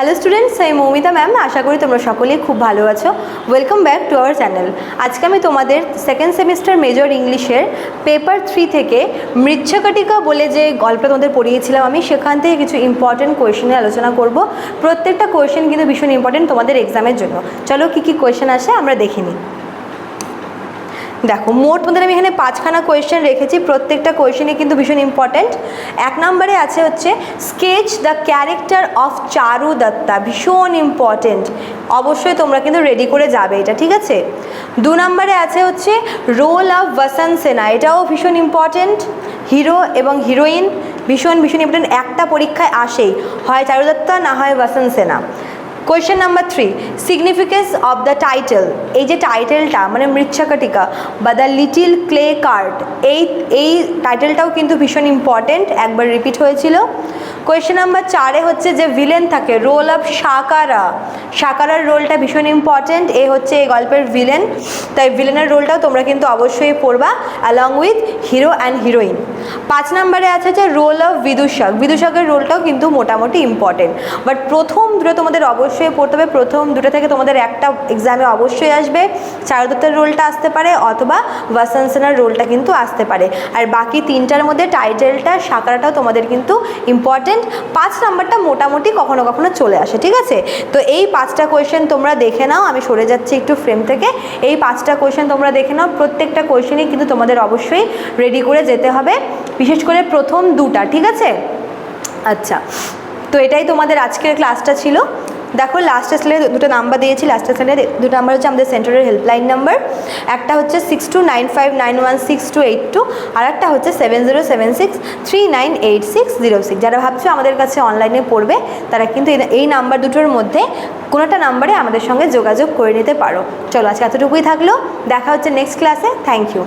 Hello students আমি Moumita ma'am আশা করি তোমরা সকলেই খুব ভালো আছো। Welcome back to our channel আজকে আমি তোমাদের সেকেন্ড সেমিস্টার মেজর ইংলিশের পেপার থ্রি থেকে মৃচ্ছকাটিকা বলে যে গল্পটা তোমাদের পড়িয়েছিলাম আমি, সেখান থেকে কিছু ইম্পর্টেন্ট কোয়েশনে আলোচনা করব। প্রত্যেকটা কোয়েশন কিন্তু ভীষণ ইম্পর্টেন্ট তোমাদের এক্সামের জন্য। চলো কী কী কোয়েশন আসে আমরা দেখে নিই। দেখো, মোট মধ্যে আমি এখানে পাঁচখানা কোয়েশ্চেন রেখেছি। প্রত্যেকটা কোয়েশ্চেনই কিন্তু ভীষণ ইম্পর্ট্যান্ট এক নম্বরে আছে হচ্ছে sketch the character of Charu Datta ভীষণ ইম্পর্ট্যান্ট অবশ্যই তোমরা কিন্তু রেডি করে যাবে এটা, ঠিক আছে? দু নম্বরে আছে হচ্ছে রোল অফ বসন্ত সেনা এটাও ভীষণ ইম্পর্ট্যান্ট হিরো এবং হিরোইন ভীষণ ভীষণ ইম্পর্ট্যান্ট একটা পরীক্ষায় আসেই। হয় চারু দত্তা না হয় Basanta Sena question number three significance of the title এই যে টাইটেলটা মানে মৃচ্ছাকটিকা, বা দ্য লিটিল ক্লে কার্ট এই এই টাইটেলটাও কিন্তু ভীষণ ইম্পর্টেন্ট একবার রিপিট হয়েছিল। কোয়েশ্চেন নাম্বার চারে হচ্ছে যে ভিলেন থাকে রোল অফ সাকারা সাকারার রোলটা ভীষণ ইম্পর্টেন্ট এ হচ্ছে এই গল্পের ভিলেন তাই ভিলেনের রোলটাও তোমরা কিন্তু অবশ্যই পড়বা along with hero and heroine পাঁচ নম্বরে আছে যে রোল অফ বিদূষক বিদূষকের রোলটাও কিন্তু মোটামুটি ইম্পর্টেন্ট বাট প্রথম দুটো তোমাদের অবশ্যই পড়তে হবে। প্রথম দুটো থেকে তোমাদের একটা এক্সামে অবশ্যই আসবে। চারুদত্তের রোলটা আসতে পারে অথবা বসন্ত রোলটা কিন্তু আসতে পারে। আর বাকি তিনটার মধ্যে টাইটেলটা সাকারাটাও তোমাদের কিন্তু ইম্পর্টেন্ট পাঁচ নাম্বারটা মোটামুটি কখনো কখনো চলে আসে, ঠিক আছে? তো এই পাঁচটা কোয়েশ্চেন তোমরা দেখে নাও। আমি সরে যাচ্ছি একটু ফ্রেম থেকে। এই পাঁচটা কোয়েশ্চেন তোমরা দেখে নাও। প্রত্যেকটা কোয়েশ্চেনই কিন্তু তোমাদের অবশ্যই রেডি করে যেতে হবে। বিশেষ করে প্রথম দুটা, ঠিক আছে? আচ্ছা তো এটাই তোমাদের আজকের ক্লাসটা ছিল। দেখো লাস্টে স্যালে দুটো নাম্বার দিয়েছি। লাস্টে স্যালে দুটো নাম্বার হচ্ছে আমাদের সেন্টারের হেল্পলাইন নাম্বার একটা হচ্ছে six two nine five nine one six two eight two আর একটা হচ্ছে seven zero seven six three nine eight six zero six যারা ভাবছ আমাদের কাছে অনলাইনে পড়বে, তারা কিন্তু এই- নাম্বার দুটোর মধ্যে কোনোটা নাম্বারে আমাদের সঙ্গে যোগাযোগ করে নিতে পারো। চলো, আজকে এতটুকুই থাকল। দেখা হচ্ছে নেক্সট ক্লাসে থ্যাংক ইউ